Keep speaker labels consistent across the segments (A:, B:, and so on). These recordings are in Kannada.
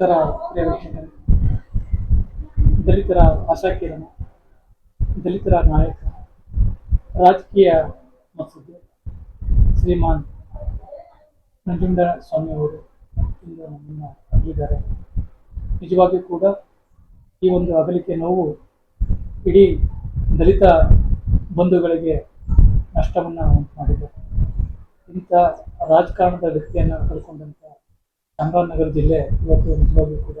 A: ನಮಸ್ಕಾರ ಪ್ರಿಯ ವೀಕ್ಷಕರೇ ದಲಿತರ ಆಶಾಕಿರಣ ದಲಿತರ ನಾಯಕ ರಾಜಕೀಯ ಮಸೂದೆ, ಶ್ರೀಮಾನ್ ನಂಜುಂಡ ಸ್ವಾಮಿ ಅವರು ಇಂದು ನಮ್ಮನ್ನು ಅಗಲಿದ್ದಾರೆ ನಿಜವಾಗಿಯೂ ಕೂಡ ಈ ಒಂದು ಅಗಲಿಕೆ ನೋವು ಇಡೀ ದಲಿತ ಬಂಧುಗಳಿಗೆ ನಷ್ಟವನ್ನು ಉಂಟು ಮಾಡಿದೆ ಇಂಥ ರಾಜಕಾರಣದ ವ್ಯಕ್ತಿಯನ್ನು ಕಳ್ಕೊಂಡಂಥ ಚಾಮರಾಜನಗರ ಜಿಲ್ಲೆ ಇವತ್ತು ನಿಜವಾಗಿಯೂ ಕೂಡ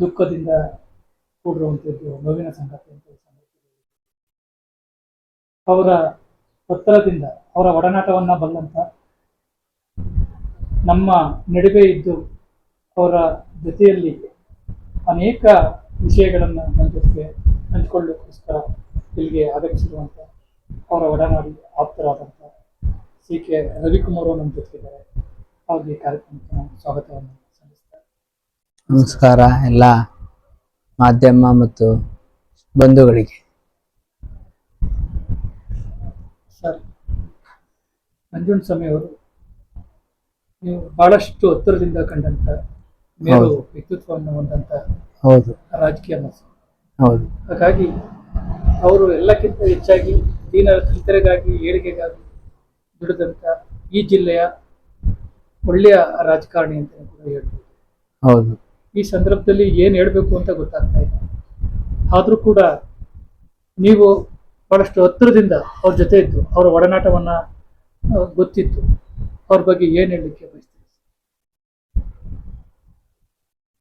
A: ದುಃಖದಿಂದ ಕೂಡಿರುವಂಥದ್ದು ನೋವಿನ ಸಂಗತಿ ಅಂತ ಅವರ ಒತ್ತಡದಿಂದ, ಅವರ ಒಡನಾಟವನ್ನ ಬಲ್ಲಂತ ನಮ್ಮ ನಡುವೆ ಇದ್ದು ಅವರ ಜೊತೆಯಲ್ಲಿ ಅನೇಕ ವಿಷಯಗಳನ್ನು ನನ್ನ ಜೊತೆಗೆ ಹಂಚಿಕೊಳ್ಳೋಕ್ಕೋಸ್ಕರ ಇಲ್ಲಿಗೆ ಆಗಮಿಸಿರುವಂಥ ಅವರ ಒಡನಾಡಿ ಆಪ್ತರಾದಂಥ ಸಿ ಕೆ ರವಿಕುಮಾರ್ ನಮ್ಮ ಜೊತೆಗಿದ್ದಾರೆ. ಅವ್ರಿಗೆ ಕಾರ್ಯಕ್ರಮಕ್ಕೆ ನಾನು ಸ್ವಾಗತವನ್ನು ಸಲ್ಲಿಸ್ತಾರೆ.
B: ನಮಸ್ಕಾರ ಎಲ್ಲ ಮಾಧ್ಯಮ ಮತ್ತು ಬಂಧುಗಳಿಗೆ.
A: ಸರ್ ನಂಜುಂಡ ಸ್ವಾಮಿ ಅವರು ನೀವು ಬಹಳಷ್ಟು ಹತ್ತಿರದಿಂದ ಕಂಡಂತ
B: ಮೇಲು.
A: ವ್ಯಕ್ತಿತ್ವವನ್ನು ಹೊಂದಂತ
B: ಹೌದು.
A: ರಾಜಕೀಯ ಮನಸ್ಸು.
B: ಹೌದು.
A: ಹಾಗಾಗಿ ಅವರು ಎಲ್ಲಕ್ಕಿಂತ ಹೆಚ್ಚಾಗಿ ದೀನ ದಲಿತರಿಗಾಗಿ ಏಳಿಗೆಗಾಗಿ ದುಡಿದಂತ ಈ ಜಿಲ್ಲೆಯ ಒಳ್ಳೆಯ ರಾಜಕಾರಣಿ ಅಂತ ಕೂಡ ಹೇಳ್ಬೋದು.
B: ಹೌದು.
A: ಈ ಸಂದರ್ಭದಲ್ಲಿ ಏನು ಹೇಳಬೇಕು ಅಂತ ಗೊತ್ತಾಗ್ತಾ ಇಲ್ಲ. ಆದರೂ ಕೂಡ ನೀವು ಬಹಳಷ್ಟು ಹತ್ತಿರದಿಂದ ಅವ್ರ ಜೊತೆ ಇದ್ದು ಅವರ ಒಡನಾಟವನ್ನ ಗೊತ್ತಿತ್ತು ಅವ್ರ ಬಗ್ಗೆ ಏನು ಹೇಳಲಿಕ್ಕೆ ಬಯಸ್ತೀವಿ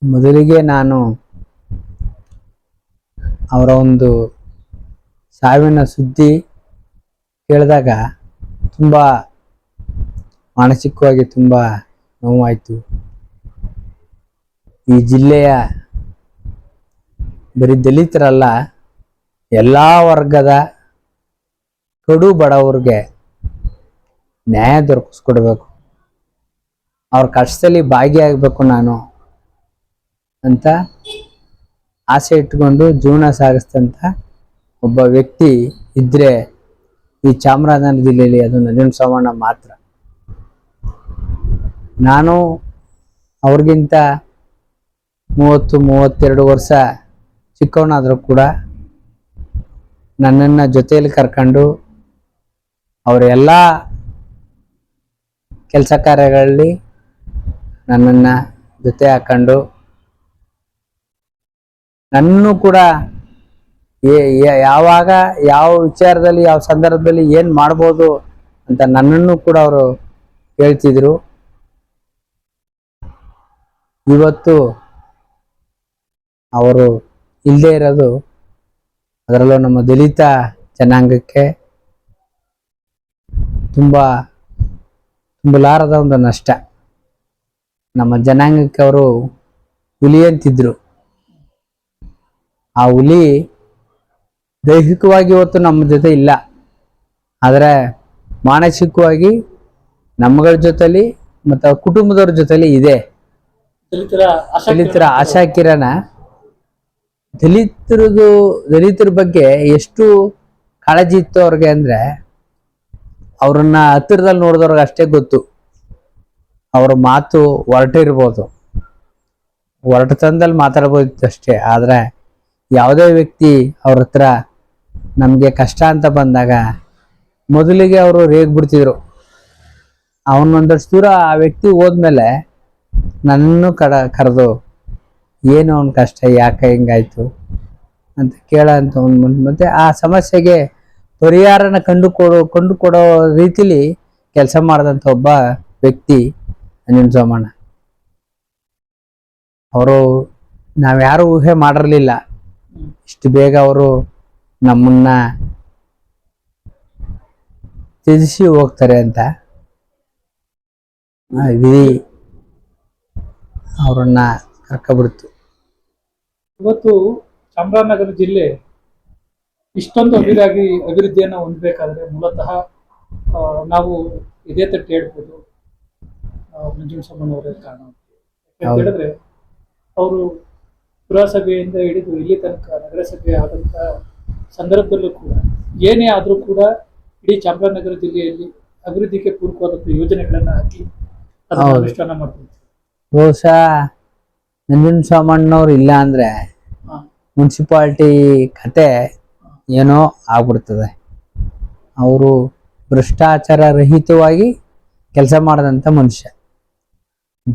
B: ಮೊದಲಿಗೆ ನಾನು ಅವರ ಒಂದು ಸಾವಿನ ಸುದ್ದಿ ಕೇಳಿದಾಗ ತುಂಬ ಮಾನಸಿಕವಾಗಿ ತುಂಬ ನೋವಾಯಿತು. ಈ ಜಿಲ್ಲೆಯ ಬರೀ ದಲಿತರಲ್ಲ, ಎಲ್ಲ ವರ್ಗದ ಕಡು ಬಡವ್ರಿಗೆ ನ್ಯಾಯ ದೊರಕಿಸ್ಕೊಡ್ಬೇಕು. ಅವ್ರ ಕಷ್ಟದಲ್ಲಿ ಭಾಗಿಯಾಗಬೇಕು ನಾನು ಅಂತ ಆಸೆ ಇಟ್ಕೊಂಡು ಜೀವನ ಸಾಗಿಸ್ತಂಥ ಒಬ್ಬ ವ್ಯಕ್ತಿ ಇದ್ರೆ ಈ ಚಾಮರಾಜನಗರ ಜಿಲ್ಲೆಯಲ್ಲಿ ಅದು ನಂಜನ ಸೋಮಣ್ಣ ಮಾತ್ರ. ನಾನು ಅವ್ರಿಗಿಂತ ಮೂವತ್ತು, ಮೂವತ್ತೆರಡು ವರ್ಷ ಚಿಕ್ಕವನಾದರೂ ಕೂಡ ನನ್ನನ್ನು ಜೊತೆಯಲ್ಲಿ ಕರ್ಕೊಂಡು ಅವರೆಲ್ಲ ಕೆಲಸ ಕಾರ್ಯಗಳಲ್ಲಿ ನನ್ನನ್ನು ಜೊತೆ ಹಾಕೊಂಡು ನನ್ನನ್ನು ಕೂಡ ಯಾವಾಗ ಯಾವ ವಿಚಾರದಲ್ಲಿ, ಯಾವ ಸಂದರ್ಭದಲ್ಲಿ ಏನು ಮಾಡ್ಬೋದು ಅಂತ ನನ್ನನ್ನು ಕೂಡ ಅವರು ಹೇಳ್ತಿದ್ರು. ಇವತ್ತು ಅವರು ಇಲ್ಲದೆ ಇರೋದು, ಅದರಲ್ಲೂ ನಮ್ಮ ದಲಿತ ಜನಾಂಗಕ್ಕೆ ತುಂಬ ತುಂಬಲಾರದ ಒಂದು ನಷ್ಟ. ನಮ್ಮ ಜನಾಂಗಕ್ಕೆ ಅವರು ಹುಲಿ ಅಂತಿದ್ರು. ಆ ಹುಲಿ ದೈಹಿಕವಾಗಿ ಇವತ್ತು ನಮ್ಮ ಜೊತೆ ಇಲ್ಲ. ಆದರೆ ಮಾನಸಿಕವಾಗಿ ನಮ್ಮಗಳ ಜೊತೆಯಲ್ಲಿ ಮತ್ತು ಕುಟುಂಬದವ್ರ ಜೊತೆಲಿ ಇದೆ.
A: ದಲಿತರ ಆಶಾ
B: ಕಿರಣ ದಲಿತರದು ದಲಿತರ ಬಗ್ಗೆ ಎಷ್ಟು ಕಾಳಜಿ ಇತ್ತು ಅವ್ರಿಗೆ ಅಂದ್ರೆ ಅವ್ರನ್ನ ಹತ್ತಿರದಲ್ಲಿ ನೋಡಿದವ್ರಿಗೆ ಅಷ್ಟೇ ಗೊತ್ತು. ಅವ್ರ ಮಾತು ಹೊರಟಿರ್ಬೋದು ಹೊರಟತನದಲ್ಲಿ ಮಾತಾಡ್ಬೋದಿತ್ತು ಅಷ್ಟೇ. ಆದ್ರೆ ಯಾವುದೇ ವ್ಯಕ್ತಿ ಅವ್ರ ಹತ್ರ ನಮಗೆ ಕಷ್ಟ ಅಂತ ಬಂದಾಗ ಮೊದಲಿಗೆ ಅವರು ರೇಗ್ಬಿಡ್ತಿದ್ರು ಅವನೊಂದಷ್ಟು ದೂರ ಆ ವ್ಯಕ್ತಿ ಹೋದ್ಮೇಲೆ ನನ್ನನ್ನು ಕಡ ಕರೆದು, ಏನು ಅವನ ಕಷ್ಟ, ಯಾಕೆ ಹಿಂಗಾಯ್ತು ಅಂತ ಕೇಳ ಅಂತ ಒಂದು ಮತ್ತೆ ಆ ಸಮಸ್ಯೆಗೆ ಪರಿಹಾರನ ಕಂಡುಕೊಡೋ ಕಂಡುಕೊಡೋ ರೀತಿಲಿ ಕೆಲಸ ಮಾಡಿದಂಥ ಒಬ್ಬ ವ್ಯಕ್ತಿ ಅಂಜನ್ ಸೋಮಣ್ಣ. ಅವರು ನಾವ್ಯಾರು ಊಹೆ ಮಾಡಿರಲಿಲ್ಲ. ಇಷ್ಟು ಬೇಗ ಅವರು ನಮ್ಮನ್ನ ತ್ಯಜಿಸಿ ಹೋಗ್ತಾರೆ ಅಂತ. ವಿಧಿ ಅವರನ್ನ ಕರ್ಕೊಬಿಡ್ತು
A: ಇವತ್ತು ಚಾಮರಾಜನಗರ ಜಿಲ್ಲೆ ಇಷ್ಟೊಂದು ಅಭಿವೃದ್ಧಿ ಅಭಿವೃದ್ಧಿಯನ್ನು ಹೊಂದಬೇಕಾದ್ರೆ ಮೂಲತಃ ನಾವು ಇದೇ ತಟ್ಟು ಹೇಳ್ಬೋದು ಮಂಜುನಾಥಮ್ಮನವರೇ ಕಾರಣ ಅವರ
B: ಹೌದು.
A: ಹೇಳಿದ್ರೆ ಅವರು ಪುರಸಭೆಯಿಂದ ಹಿಡಿದು ಇಲ್ಲಿ ತನಕ ನಗರಸಭೆ ಆದಂತ ಸಂದರ್ಭದಲ್ಲೂ ಕೂಡ ಏನೇ ಆದರೂ ಕೂಡ ಇಡೀ ಚಾಮರಾಜನಗರ ಜಿಲ್ಲೆಯಲ್ಲಿ ಅಭಿವೃದ್ಧಿಗೆ ಪೂರಕವಾದಂಥ ಯೋಜನೆಗಳನ್ನ ಹಾಕಿ. ಅನುಷ್ಠಾನ ಮಾಡ್ತಾರೆ
B: ಬಹುಶಃ ನಂಜುನ್ ಸಾಮಣ್ಣವ್ರು ಇಲ್ಲ ಅಂದ್ರೆ. ಮುನ್ಸಿಪಾಲ್ಟಿ ಕತೆ ಏನೋ ಆಗ್ಬಿಡ್ತದೆ. ಅವರು ಭ್ರಷ್ಟಾಚಾರ ರಹಿತವಾಗಿ ಕೆಲಸ ಮಾಡಿದಂಥ ಮನುಷ್ಯ.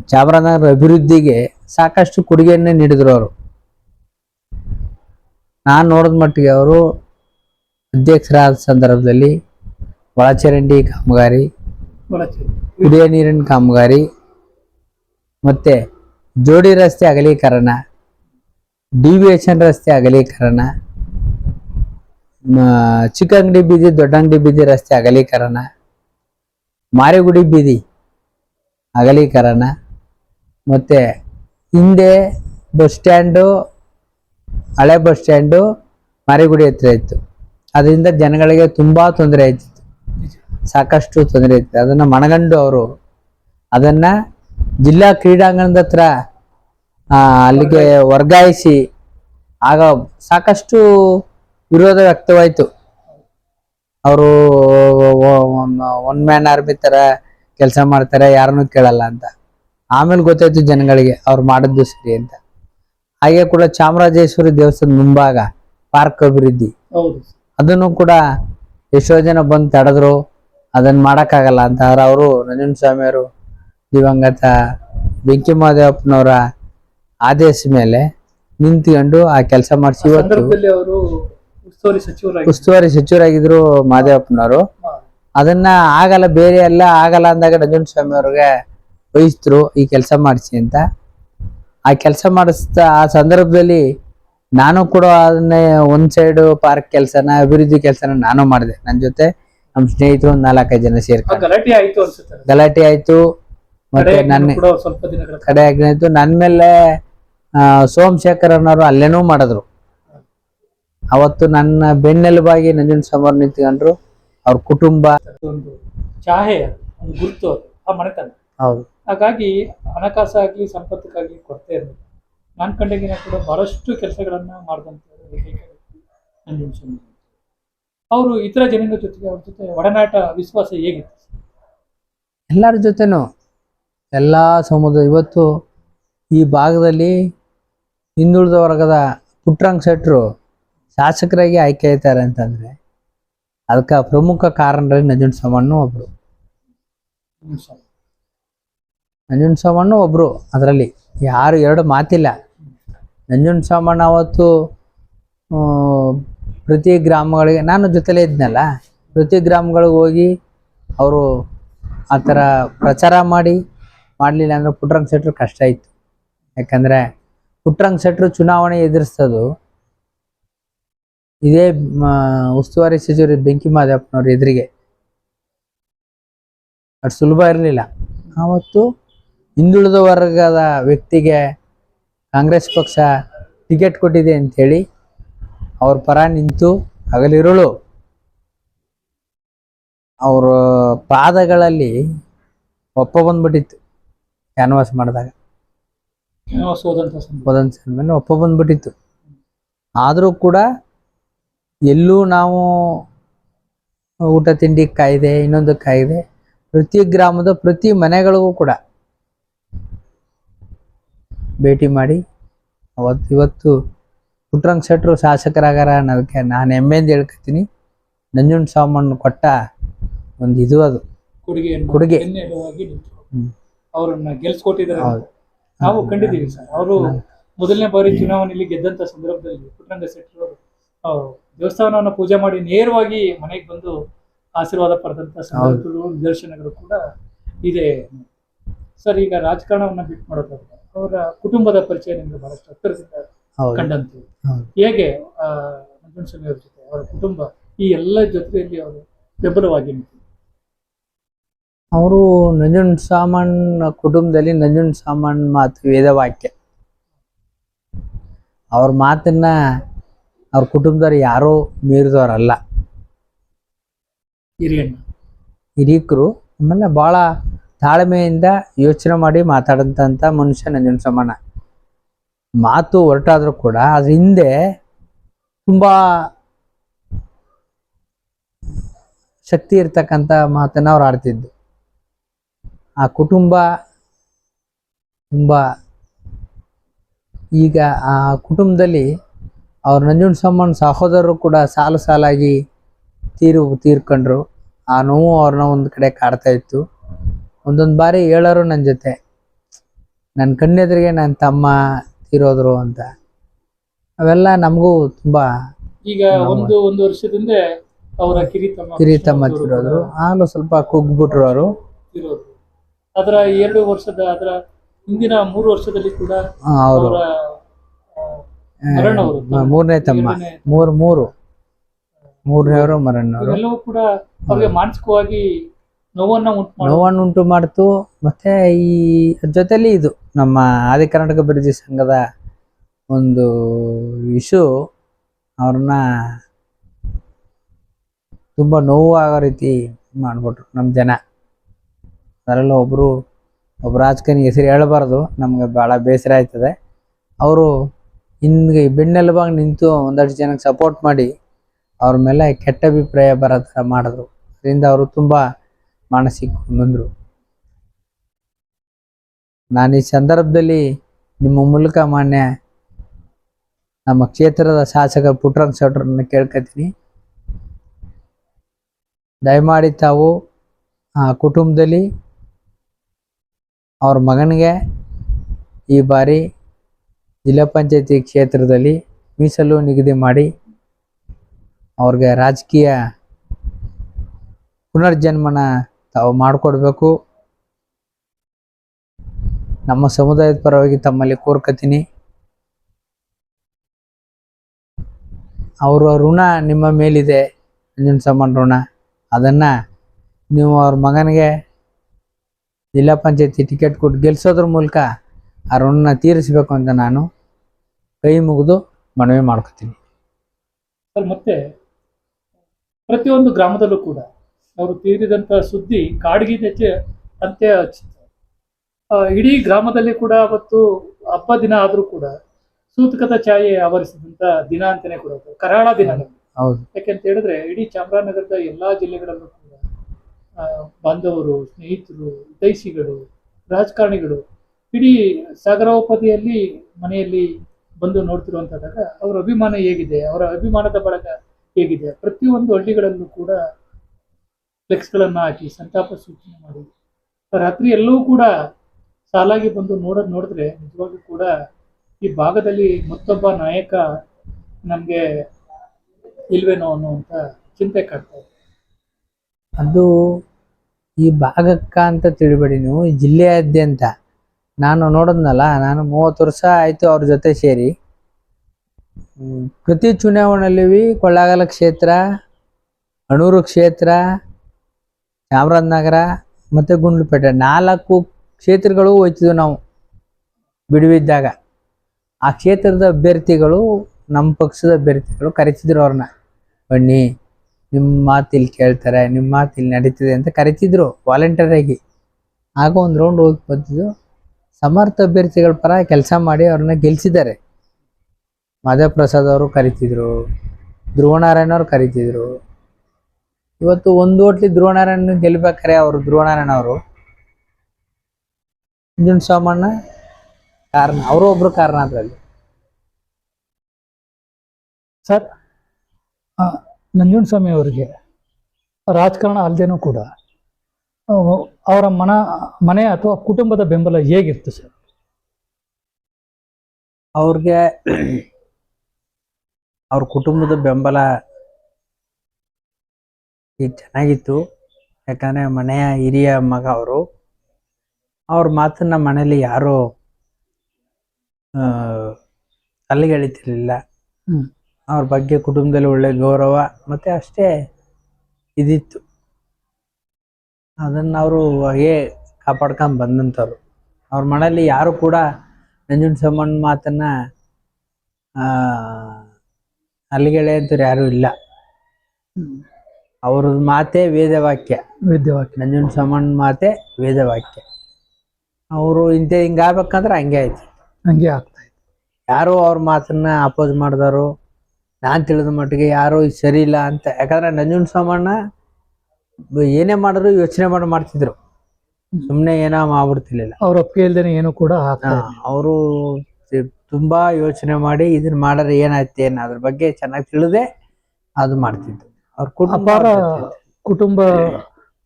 B: ಚಾಮರಾಜನಗರ ಅಭಿವೃದ್ಧಿಗೆ ಸಾಕಷ್ಟು ಕೊಡುಗೆಯನ್ನೇ ನೀಡಿದ್ರು ಅವರು. ನಾನು ನೋಡಿದ ಮಟ್ಟಿಗೆ ಅವರು ಅಧ್ಯಕ್ಷರಾದ ಸಂದರ್ಭದಲ್ಲಿ ಒಳಚರಂಡಿ ಕಾಮಗಾರಿ ಕುಡಿಯೋ ನೀರಿನ ಕಾಮಗಾರಿ ಮತ್ತೆ ಜೋಡಿ ರಸ್ತೆ ಅಗಲೀಕರಣ ಡಿವಿಯೇಷನ್ ರಸ್ತೆ ಅಗಲೀಕರಣ ಚಿಕ್ಕಂಗಡಿ ಬೀದಿ ದೊಡ್ಡ ಅಂಗಡಿ ಬೀದಿ ರಸ್ತೆ ಅಗಲೀಕರಣ, ಮಾರಿಗುಡಿ ಬೀದಿ ಅಗಲೀಕರಣ, ಮತ್ತೆ ಹಿಂದೆ ಬಸ್ ಸ್ಟ್ಯಾಂಡು, ಹಳೆ ಬಸ್ ಸ್ಟ್ಯಾಂಡು, ಮಾರಿಗುಡಿ ಹತ್ರ ಇತ್ತು. ಅದರಿಂದ ಜನಗಳಿಗೆ ತುಂಬ ತೊಂದರೆ ಆಯ್ತಿತ್ತು. ಸಾಕಷ್ಟು ತೊಂದರೆ ಇತ್ತು ಅದನ್ನು ಮನಗಂಡು ಅವರು ಅದನ್ನ ಜಿಲ್ಲಾ ಕ್ರೀಡಾಂಗಣದ ಹತ್ರ ಅಲ್ಲಿಗೆ ವರ್ಗಾಯಿಸಿ ಆಗ ಸಾಕಷ್ಟು ವಿರೋಧ ವ್ಯಕ್ತವಾಯಿತು. ಅವರು ಒನ್ ಮ್ಯಾನ್ ಆರ್ಮಿ ತರ ಕೆಲಸ ಮಾಡ್ತಾರೆ ಯಾರನ್ನೂ ಕೇಳಲ್ಲ ಅಂತ. ಆಮೇಲೆ ಗೊತ್ತಾಯ್ತು ಜನಗಳಿಗೆ ಅವ್ರು ಮಾಡಿದ್ದು ಸರಿ ಅಂತ. ಹಾಗೆ ಕೂಡ ಚಾಮರಾಜೇಶ್ವರಿ ದೇವಸ್ಥಾನದ ಮುಂಭಾಗ ಪಾರ್ಕ್ ಅಭಿವೃದ್ಧಿ. ಅದನ್ನು ಕೂಡ ಎಷ್ಟೋ ಜನ ಬಂದು ತಡೆದ್ರು ಅದನ್ನ ಮಾಡಕ್ಕಾಗಲ್ಲ ಅಂತ. ಆದ್ರೆ ಅವರು ಸ್ವಾಮಿ ಸ್ವಾಮಿಯವರು ದಿವಂಗತ ಬೆಂಕಿ ಮಹದೇವಪ್ಪನವರ ಆದೇಶ ಮೇಲೆ ನಿಂತ್ಕೊಂಡು ಆ ಕೆಲಸ ಮಾಡಿಸಿ ಇವತ್ತು
A: ಅವರು ಉಸ್ತುವಾರಿ ಸಚಿವರಾಗಿ
B: ಉಸ್ತುವಾರಿ ಸಚಿವರಾಗಿದ್ರು ಮಹದೇವಪ್ಪನವರು ಅದನ್ನ ಆಗಲ್ಲ ಬೇರೆ ಎಲ್ಲ ಆಗಲ್ಲ ಅಂದಾಗ ನಂಜುಂಡ ಸ್ವಾಮಿ ಅವ್ರಿಗೆ ವಹಿಸಿದ್ರು ಈ ಕೆಲಸ ಮಾಡಿಸಿ ಅಂತ. ಆ ಕೆಲಸ ಮಾಡಿಸ್ತಾ ಆ ಸಂದರ್ಭದಲ್ಲಿ ನಾನು ಕೂಡ ಅದನ್ನೇ ಒಂದ್ ಸೈಡ್ ಪಾರ್ಕ್ ಕೆಲಸನ ಅಭಿವೃದ್ಧಿ ಕೆಲಸನ ನಾನು ಮಾಡಿದೆ. ನನ್ನ ಜೊತೆ ನಮ್ಮ ಸ್ನೇಹಿತರು ಒಂದ್ ನಾಲ್ಕೈದು ಜನ ಸೇರ್ಕೊಂಡು
A: ಗಲಾಟೆ ಆಯ್ತು ಅನ್ಸುತ್ತೆ.
B: ಗಲಾಟೆ ಆಯ್ತು. ಮತ್ತೆ ನನ್ನ
A: ಸ್ವಲ್ಪ ದಿನಗಳ
B: ಕಡೆ ಆಗ್ನಾಯ್ತು ನನ್ನ ಮೇಲೆ ಸೋಮಶೇಖರ್ ಅನ್ನೋರು ಅಲ್ಲೇನೂ ಮಾಡಿದ್ರು. ಅವತ್ತು ನನ್ನ ಬೆನ್ನೆಲುಬಾಗಿ ನಂಜನ ಸಮರ್ ನಿಂತ್ಕೊಂಡ್ರು. ಅವ್ರ ಕುಟುಂಬ.
A: ಒಂದು ಚಾಹೆ ಅದು, ಒಂದು ಗುರುತು ಅದು. ಆ ಮನೆತನ.
B: ಹೌದು.
A: ಹಾಗಾಗಿ ಹಣಕಾಸಾಗ್ಲಿ ಸಂಪತ್ತಿಗಾಗ್ಲಿ ಕೊರತೆ ಇರಲಿಲ್ಲ ನಾನು ಕಂಡಗಿನ ಕೂಡ ಬಹಳಷ್ಟು ಕೆಲಸಗಳನ್ನ ಮಾಡಿದಂಥ ಸ್ವಾಮಿ ಅವರು ಇತರ ಜನಗಳ ಜೊತೆಗೆ ಅವ್ರ ಜೊತೆ ಒಡನಾಟ ವಿಶ್ವಾಸ ಹೇಗಿತ್ತು?
B: ಎಲ್ಲರ ಜೊತೆನೂ ಎಲ್ಲ ಸಮುದಾಯ ಇವತ್ತು ಈ ಭಾಗದಲ್ಲಿ ಹಿಂದುಳಿದ ವರ್ಗದ ಪುಟ್ರಂಗ್ ಶೆಟ್ರು ಶಾಸಕರಾಗಿ ಆಯ್ಕೆ ಆಯ್ತಾರೆ ಅಂತಂದ್ರೆ ಅದಕ್ಕೆ ಪ್ರಮುಖ ಕಾರಣರಲ್ಲಿ ನಂಜುಂಡ ಸಾಮಣ್ಣು ಒಬ್ರು.
A: ನಂಜುಂಡ
B: ಸಾಮಣ್ಣು ಒಬ್ಬರು ಅದರಲ್ಲಿ. ಯಾರು ಎರಡು ಮಾತಿಲ್ಲ. ನಂಜುಂಡ ಸಾಮಣ್ಣ ಅವತ್ತು ಪ್ರತಿ ಗ್ರಾಮಗಳಿಗೆ ನಾನು ಜೊತೆಲೇ ಇದ್ನಲ್ಲ. ಪ್ರತಿ ಗ್ರಾಮಗಳಿಗೆ ಹೋಗಿ ಅವರು ಆ ಥರ ಪ್ರಚಾರ ಮಾಡಿ ಮಾಡಲಿಲ್ಲ ಅಂದ್ರೆ ಪುಟ್ರಂಗ್ ಶೆಟ್ರು ಕಷ್ಟ ಇತ್ತು ಯಾಕಂದ್ರೆ ಪುಟ್ರಂಗ್ ಶೆಟ್ರು ಚುನಾವಣೆ ಎದುರಿಸೋದು. ಇದೇ ಉಸ್ತುವಾರಿ ಸಚಿವರು ಬೆಂಕಿ ಮಾದಪ್ಪನವ್ರ ಎದುರಿಗೆ. ಅಷ್ಟು ಸುಲಭ ಇರಲಿಲ್ಲ. ಆವತ್ತು ಹಿಂದುಳಿದ ವರ್ಗದ ವ್ಯಕ್ತಿಗೆ ಕಾಂಗ್ರೆಸ್ ಪಕ್ಷ ಟಿಕೆಟ್ ಕೊಟ್ಟಿದೆ ಅಂಥೇಳಿ ಅವ್ರ ಪರ ನಿಂತು ಹಗಲಿರುಳು. ಅವ್ರ ಪಾದಗಳಲ್ಲಿ ಒಪ್ಪ ಬಂದ್ಬಿಟ್ಟಿತ್ತು. ಕ್ಯಾನ್ವಾಸ್ ಮಾಡಿದಾಗ. ಮೇಲೆ ಒಪ್ಪ ಬಂದ್ಬಿಟ್ಟಿತ್ತು. ಆದರೂ ಕೂಡ ಎಲ್ಲೂ ನಾವು ಊಟ ತಿಂಡಿ ಕಾಯ್ದೆ ಇನ್ನೊಂದು ಕಾಯ್ದೆ ಪ್ರತಿ ಗ್ರಾಮದ ಪ್ರತಿ ಮನೆಗಳಿಗೂ ಕೂಡ ಭೇಟಿ ಮಾಡಿ ಅವತ್ತು ಇವತ್ತು ಪುಟ್ರಂಗ್ ಶೆಟ್ರು ಶಾಸಕರಾಗಾರ ಅನ್ನೋದಕ್ಕೆ ನಾನು ಹೆಮ್ಮೆಯಿಂದ ಹೇಳ್ಕೊತೀನಿ. ನಂಜುಂಡ್ ಸಾಮಾನು ಕೊಟ್ಟ ಒಂದು ಇದು ಅದು. ಕೊಡುಗೆ ಕೊಡುಗೆ.
A: ಅವರನ್ನ ಗೆಲ್ಸ್ಕೊಟ್ಟಿದ್ದಾರೆ. ನಾವು ಕಂಡಿದ್ದೀವಿ ಸರ್. ಅವರು ಮೊದಲನೇ ಬಾರಿ ಚುನಾವಣೆಯಲ್ಲಿ ಗೆದ್ದಂತ ಸಂದರ್ಭದಲ್ಲಿ ಪುಟ್ಟರಂಗ ಶೆಟ್ಟರು ಅವರು ದೇವಸ್ಥಾನವನ್ನ ಪೂಜೆ ಮಾಡಿ ನೇರವಾಗಿ ಮನೆಗೆ ಬಂದು ಆಶೀರ್ವಾದ ಪಡೆದಂತ ಸಂದರ್ಭಗಳು ನಿದರ್ಶನಗಳು ಕೂಡ ಇದೆ. ಸರ್ ಈಗ ರಾಜಕಾರಣವನ್ನ ಬಿಟ್ಟು ಮಾಡೋದಾದ್ರೆ ಅವರ ಕುಟುಂಬದ ಪರಿಚಯ ನಿಮ್ಗೆ ಬಹಳಷ್ಟು ಹತ್ತಿರದಿಂದ ಕಂಡಂತೆ. ಹೇಗೆ ಆ, ನಂಜುಂಡ ಸ್ವಾಮಿ ಅವ್ರ ಜೊತೆ ಅವರ ಕುಟುಂಬ ಈ ಎಲ್ಲ ಜೊತೆಯಲ್ಲಿ ಅವರು ಬೆಂಬಲವಾಗಿ ನಿಂತು
B: ಅವರು ನಂಜುನ್ ಸಾಮಾನ್ ಕುಟುಂಬದಲ್ಲಿ ನಂಜುನ್ ಸಾಮಾನ್ ಮಾತು ವೇದವಾಕ್ಯ ಅವ್ರ ಮಾತನ್ನ ಅವ್ರ ಕುಟುಂಬದವ್ರು ಯಾರೋ ಮೀರಿದವರಲ್ಲ. ಹಿರಿಯಕರು ಆಮೇಲೆ ಭಾಳ ತಾಳ್ಮೆಯಿಂದ ಯೋಚನೆ ಮಾಡಿ ಮಾತಾಡಂತ ಮನುಷ್ಯ ನಂಜುನ್ ಸಾಮಾನ ಮಾತು ಹೊರಟಾದ್ರೂ ಕೂಡ ಅದ್ರ ಹಿಂದೆ ತುಂಬಾ ಶಕ್ತಿ ಇರ್ತಕ್ಕಂಥ ಮಾತನ್ನ ಅವ್ರು ಆಡ್ತಿದ್ದು ಆ ಕುಟುಂಬ ತುಂಬಾ ಈಗ ಆ ಕುಟುಂಬದಲ್ಲಿ ಅವ್ರ ನಂಜುಂಡ ಸಮ್ಮನ್ ಸಹೋದರರು ಕೂಡ ಸಾಲು ಸಾಲಾಗಿ ತೀರು ತೀರ್ಕೊಂಡ್ರು. ಆ ನೋವು ಅವ್ರನ್ನ ಒಂದು ಕಡೆ ಕಾಡ್ತಾ ಇತ್ತು. ಒಂದೊಂದು ಬಾರಿ ಹೇಳೋರು ನನ್ನ ಜೊತೆ ನನ್ನ ಕಣ್ಣೆದ್ರಿಗೆ ನನ್ನ ತಮ್ಮ ತೀರೋದ್ರು ಅಂತ. ಅವೆಲ್ಲ ನಮಗೂ ತುಂಬ
A: ಈಗ ಒಂದು ಒಂದು ವರ್ಷದಿಂದ ಅವರ ಕಿರಿತಮ್ಮ
B: ಕಿರಿತಮ್ಮ ತೀರೋದ್ರು. ಆಗಲೂ ಸ್ವಲ್ಪ ಕುಗ್ಬಿಟ್ರು ಅವರು.
A: ಅದರ ಎರಡು ವರ್ಷದ ಅದರ ಹಿಂದಿನ ಮೂರು ವರ್ಷದಲ್ಲಿ ಕೂಡ
B: ಅವರು
A: ಅವರ. ಆ, ಮರಣವರು
B: ಮೂರನೇ ತಮ್ಮ. ಮೂರು ಮೂರು. ಮೂರನೇವರು ಮರಣ್ಣವರು.
A: ಇವೆಲ್ಲವೂ ಕೂಡ ಅವ್ರಿಗೆ ಮಾನಸಿಕವಾಗಿ ನೋವನ್ನ ಉಂಟು ಮಾಡುವ
B: ನೋವನ್ನುಂಟು ಮಾಡ್ತು. ಮತ್ತೆ ಈ ಜೊತೆಲಿ ಇದು ನಮ್ಮ ಆದಿ ಕರ್ನಾಟಕ ಅಭಿವೃದ್ಧಿ ಸಂಘದ ಒಂದು ಇಶು ಅವ್ರನ್ನ ತುಂಬಾ ನೋವು ಆಗೋ ರೀತಿ ಮಾಡ್ಬಿಟ್ರು ನಮ್ಮ ಜನ. ಅದರಲ್ಲೂ ಒಬ್ಬರು ಒಬ್ಬ ರಾಜಕಾರಣಿ ಹೆಸರು ಹೇಳಬಾರ್ದು. ನಮಗೆ ಭಾಳ ಬೇಸರ ಆಯ್ತದೆ. ಅವರು ಹಿಂಗೆ ಬೆನ್ನೆಲುಬಾಗಿ ನಿಂತು ಒಂದಷ್ಟು ಜನಕ್ಕೆ ಸಪೋರ್ಟ್ ಮಾಡಿ ಅವ್ರ ಮೇಲೆ ಕೆಟ್ಟ ಅಭಿಪ್ರಾಯ ಬರೋ ಥರ ಮಾಡಿದ್ರು. ಅದರಿಂದ ಅವರು ತುಂಬ ಮಾನಸಿಕ ಬಂದರು. ನಾನು ಈ ಸಂದರ್ಭದಲ್ಲಿ ನಿಮ್ಮ ಮೂಲಕ ಮಾನ್ಯ ನಮ್ಮ ಕ್ಷೇತ್ರದ ಶಾಸಕ ಪುಟ್ಟರಂಗ ಶೆಟ್ರನ್ನ ಕೇಳ್ಕೊತೀನಿ. ದಯಮಾಡಿ ತಾವು ಆ ಕುಟುಂಬದಲ್ಲಿ ಅವ್ರ ಮಗನಿಗೆ ಈ ಬಾರಿ ಜಿಲ್ಲಾ ಪಂಚಾಯತಿ ಕ್ಷೇತ್ರದಲ್ಲಿ ಮೀಸಲು ನಿಗದಿ ಮಾಡಿ ಅವ್ರಿಗೆ ರಾಜಕೀಯ ಪುನರ್ಜನ್ಮನ ತಾವು ಮಾಡಿಕೊಡ್ಬೇಕು. ನಮ್ಮ ಸಮುದಾಯದ ಪರವಾಗಿ ತಮ್ಮಲ್ಲಿ ಕೋರ್ಕತೀನಿ. ಅವರ ಋಣ ನಿಮ್ಮ ಮೇಲಿದೆ ಅಂಜನ್ ಸಮಾನ ಋಣ. ಅದನ್ನು ನೀವು ಅವ್ರ ಮಗನಿಗೆ ಜಿಲ್ಲಾ ಪಂಚಾಯತಿ ಟಿಕೆಟ್ ಕೊಟ್ಟು ಗೆಲ್ಸೋದ್ರ ಮೂಲಕ ಆ ಋಣನ ತೀರಿಸಬೇಕು ಅಂತ ನಾನು ಕೈ ಮುಗಿದು ಮನವಿ ಮಾಡ್ಕೋತೀನಿ
A: ಸರ್ ಮತ್ತೆ ಪ್ರತಿಯೊಂದು ಗ್ರಾಮದಲ್ಲೂ ಕೂಡ ಅವರು ತೀರಿದಂತ ಸುದ್ದಿ ಕಾಡ್ಗಿದ ಅಂತ್ಯ ಹಚ್ಚಿತ್ತು. ಇಡೀ ಗ್ರಾಮದಲ್ಲಿ ಕೂಡ ಅವತ್ತು ಹಬ್ಬ ದಿನ ಆದರೂ ಕೂಡ ಸೂತಕದ ಛಾಯೆ ಆವರಿಸಿದಂತ ದಿನ ಅಂತಾನೆ ಕೂಡ ಅದು. ಕರಾಳ ದಿನ
B: ಹೌದು
A: ಯಾಕೆಂತ ಹೇಳಿದ್ರೆ ಇಡೀ ಚಾಮರಾಜನಗರದ ಎಲ್ಲಾ ಜಿಲ್ಲೆಗಳಲ್ಲೂ ಬಾಂಧವರು, ಸ್ನೇಹಿತರು ಹಿತೈಷಿಗಳು ರಾಜಕಾರಣಿಗಳು ಇಡೀ ಸಾಗರೋಪತಿಯಲ್ಲಿ ಮನೆಯಲ್ಲಿ ಬಂದು ನೋಡ್ತಿರುವಂಥದ್ದಾಗ ಅವರ ಅಭಿಮಾನ ಹೇಗಿದೆ, ಅವರ ಅಭಿಮಾನದ ಬಳಗ ಹೇಗಿದೆ. ಪ್ರತಿಯೊಂದು ಹಳ್ಳಿಗಳಲ್ಲೂ ಕೂಡ ಫ್ಲೆಕ್ಸ್ಗಳನ್ನ ಹಾಕಿ, ಸಂತಾಪ ಸೂಚನೆ ಮಾಡಿ. ರಾತ್ರಿ ಎಲ್ಲವೂ ಕೂಡ ಸಾಲಾಗಿ ಬಂದು ನೋಡೋದು ನೋಡಿದ್ರೆ ನಿಜವಾಗ್ಲೂ ಕೂಡ ಈ ಭಾಗದಲ್ಲಿ ಮತ್ತೊಬ್ಬ ನಾಯಕ ನಮ್ಗೆ ಇಲ್ವೇನೋ ಅನ್ನುವಂತ ಚಿಂತೆ ಕಾಡ್ತಾ ಇದೆ.
B: ಅದು ಈ ಭಾಗಕ್ಕ ಅಂತ ತಿಳಿಬೇಡಿ ನೀವು ಜಿಲ್ಲೆಯಾದ್ಯಂತ. ನಾನು ನೋಡಿದ್ನಲ್ಲ, ನಾನು ಮೂವತ್ತು ವರ್ಷ ಆಯಿತು ಅವ್ರ ಜೊತೆ ಸೇರಿ. ಪ್ರತಿ ಚುನಾವಣೆಯಲ್ಲಿ ಕೊಳ್ಳಾಗಲ ಕ್ಷೇತ್ರ, ಅಣೂರು ಕ್ಷೇತ್ರ, ಚಾಮರಾಜನಗರ ಮತ್ತು ಗುಂಡ್ಲುಪೇಟೆ ನಾಲ್ಕು ಕ್ಷೇತ್ರಗಳು ಹೋಯ್ತಿದ್ವು ನಾವು ಬಿಡುವಿದ್ದಾಗ. ಆ ಕ್ಷೇತ್ರದ ಅಭ್ಯರ್ಥಿಗಳು, ನಮ್ಮ ಪಕ್ಷದ ಅಭ್ಯರ್ಥಿಗಳು ಕರೆಸಿದ್ರು ಅವ್ರನ್ನ. ಬನ್ನಿ. ನಿಮ್ಮ ಮಾತು ಇಲ್ಲಿ ಕೇಳ್ತಾರೆ ನಿಮ್ಮ ಮಾತು ಇಲ್ಲಿ ನಡೀತಿದೆ ಅಂತ ಕರಿತಿದ್ರು ವಾಲಂಟಿಯರ್ ಆಗಿ. ಒಂದು ರೌಂಡ್ ಹೋಗಿ ಬಂದಿದ್ದು ಸಮರ್ಥ ಅಭ್ಯರ್ಥಿಗಳ ಪರ ಕೆಲಸ ಮಾಡಿ ಅವ್ರನ್ನ ಗೆಲ್ಸಿದ್ದಾರೆ. ಮಾಧವ ಪ್ರಸಾದ್ ಅವರು ಕರಿತಿದ್ರು, ಧ್ರುವನಾರಾಯಣ ಅವರು ಕರಿತಿದ್ರು. ಇವತ್ತು ಒಂದು ಓಟ್ಲಿ ಧ್ರುವನಾರಾಯಣ ಗೆಲ್ಬೇಕಾರೆ ಅವರು ಧ್ರುವನಾರಾಯಣ ಅವರು. ಅಂಜುನ್ ಸೋಮಣ್ಣ ಕಾರಣ, ಅವರು ಒಬ್ರು ಕಾರಣ ಅದರಲ್ಲಿ.
A: ಸರ್ ನಂಜುಂಡಸ್ವಾಮಿ ಅವರಿಗೆ ರಾಜಕಾರಣ ಅಲ್ಲದೇನೂ ಕೂಡ ಅವರ ಮನ ಮನೆ ಅಥವಾ ಕುಟುಂಬದ ಬೆಂಬಲ ಹೇಗಿತ್ತು ಸರ್?
B: ಅವ್ರಿಗೆ ಅವ್ರ ಕುಟುಂಬದ ಬೆಂಬಲ ಇದು ಚೆನ್ನಾಗಿತ್ತು. ಯಾಕಂದ್ರೆ ಮನೆಯ ಹಿರಿಯ ಮಗ ಅವರು. ಅವ್ರ ಮಾತನ್ನ ಮನೇಲಿ ಯಾರು ಅಲ್ಲಿಗೆ ಎಳಿತಿರ್ಲಿಲ್ಲ
A: ಹ್ಮ್.
B: ಅವ್ರ ಬಗ್ಗೆ ಕುಟುಂಬದಲ್ಲಿ ಒಳ್ಳೆ ಗೌರವ ಮತ್ತೆ ಅಷ್ಟೇ ಇದಿತ್ತು. ಅದನ್ನ ಅವರು ಹಾಗೆ ಕಾಪಾಡ್ಕೊಂಡ್ ಬಂದಂಥವ್ರು ಅವ್ರ ಮನೆಯಲ್ಲಿ ಯಾರು ಕೂಡ ನಂಜುಂಡ ಸಮ್ಮಣ್ಣ ಮಾತನ್ನ ಅಲ್ಲಿಗೆಳೆ ಅಂತವ್ರು ಯಾರು ಇಲ್ಲ. ಅವ್ರ ಮಾತೇ ವೇದವಾಕ್ಯ
A: ವೇದವಾಕ್ಯ
B: ನಂಜುಂಡ ಸಮ್ಮಣ್ಣ ಮಾತೆ ವೇದವಾಕ್ಯ ಅವರು ಇಂಥ ಹಿಂಗಾಗ್ಬೇಕಂದ್ರೆ ಹಂಗೆ ಆಯ್ತು.
A: ಹಂಗೆ ಆಗ್ತಾ ಇದೆ
B: ಯಾರು ಅವ್ರ ಮಾತನ್ನ ಅಪೋಸ್ ಮಾಡಿದವರು? ನಾನು ತಿಳಿದ ಮಟ್ಟಿಗೆ ಯಾರು ಇದು ಸರಿ ಇಲ್ಲ ಅಂತ. ಯಾಕಂದ್ರೆ ನಂಜುಂಡ ಸೋಮಣ್ಣ ಏನೇ ಮಾಡಿದ್ರು ಯೋಚನೆ ಮಾಡಿ ಮಾಡ್ತಿದ್ರು. ಸುಮ್ಮನೆ ಏನೋ ಮಾಡ್ಬಿಡ್ತಿರ್ಲಿಲ್ಲ.
A: ಅವ್ರ ಒಪ್ಪಿಗೆ ಇಲ್ದೇನೆ ಏನು ಕೂಡ
B: ಅವರು ತುಂಬಾ ಯೋಚನೆ ಮಾಡಿ ಇದನ್ನ ಮಾಡಿದ್ರೆ ಏನಾಯ್ತು ಏನು ಅದ್ರ ಬಗ್ಗೆ ಚೆನ್ನಾಗಿ ತಿಳಿದೆ ಅದು ಮಾಡ್ತಿದ್ರು. ಅವ್ರ ಕುಟುಂಬ.
A: ಕುಟುಂಬ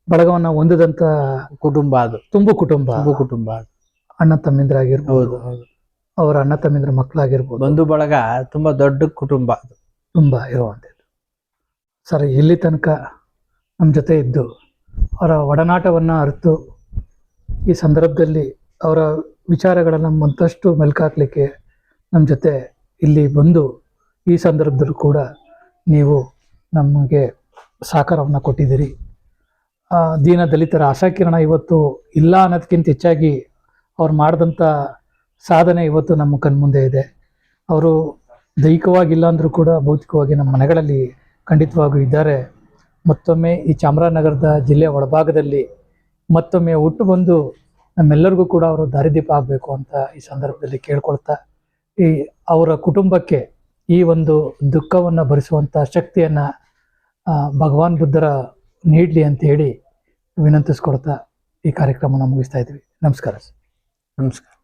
A: ಬಳಗವನ್ನ ಹೊಂದಿದಂತ
B: ಕುಟುಂಬ ಅದು.
A: ತುಂಬು ಕುಟುಂಬ.
B: ತುಂಬು ಕುಟುಂಬ ಅದು.
A: ಅಣ್ಣ ತಮ್ಮಿಂದ್ರಾಗಿರ್ಬೋದು ಅವರ ಅಣ್ಣ ತಮ್ಮಿಂದ್ರ ಮಕ್ಕಳಾಗಿರ್ಬೋದು
B: ಬಂಧು ಬಳಗ ತುಂಬಾ ದೊಡ್ಡ ಕುಟುಂಬ ಅದು.
A: ತುಂಬ ಇರುವಂಥದ್ದು. ಸರ್, ಇಲ್ಲಿ ತನಕ ನಮ್ಮ ಜೊತೆ ಇದ್ದು ಅವರ ಒಡನಾಟವನ್ನು ಅರಿತು ಈ ಸಂದರ್ಭದಲ್ಲಿ ಅವರ ವಿಚಾರಗಳನ್ನು ಮತ್ತಷ್ಟು ಮೆಲ್ಕಾಕ್ಲಿಕ್ಕೆ ನಮ್ಮ ಜೊತೆ ಇಲ್ಲಿ ಬಂದು ಈ ಸಂದರ್ಭದಲ್ಲೂ ಕೂಡ ನೀವು ನಮಗೆ ಸಹಕಾರವನ್ನು ಕೊಟ್ಟಿದ್ದೀರಿ. ದೀನ ದಲಿತರ ಆಶಾಕಿರಣ ಇವತ್ತು ಇಲ್ಲ ಅನ್ನೋದಕ್ಕಿಂತ ಹೆಚ್ಚಾಗಿ ಅವ್ರು ಮಾಡಿದಂಥ ಸಾಧನೆ ಇವತ್ತು ನಮ್ಮ ಕಣ್ಮುಂದೆ ಇದೆ. ಅವರು ದೈಹಿಕವಾಗಿಲ್ಲ ಅಂದರೂ ಕೂಡ ಭೌತಿಕವಾಗಿ ನಮ್ಮ ಮನೆಗಳಲ್ಲಿ ಖಂಡಿತವಾಗೂ ಇದ್ದಾರೆ. ಮತ್ತೊಮ್ಮೆ ಈ ಚಾಮರಾಜನಗರದ ಜಿಲ್ಲೆಯ ಒಳಭಾಗದಲ್ಲಿ ಮತ್ತೊಮ್ಮೆ ಹುಟ್ಟು ಬಂದು ನಮ್ಮೆಲ್ಲರಿಗೂ ಕೂಡ ಅವರು ದಾರಿದೀಪ ಆಗಬೇಕು ಅಂತ ಈ ಸಂದರ್ಭದಲ್ಲಿ ಕೇಳ್ಕೊಳ್ತಾ, ಈ ಅವರ ಕುಟುಂಬಕ್ಕೆ ಈ ಒಂದು ದುಃಖವನ್ನು ಭರಿಸುವಂಥ ಶಕ್ತಿಯನ್ನು ಭಗವಾನ್ ಬುದ್ಧರ ನೀಡಲಿ ಅಂತ ಹೇಳಿ ವಿನಂತಿಸ್ಕೊಳ್ತಾ ಈ ಕಾರ್ಯಕ್ರಮನ ಮುಗಿಸ್ತಾ ಇದ್ವಿ. ನಮಸ್ಕಾರ ಸರ್.
B: ನಮಸ್ಕಾರ.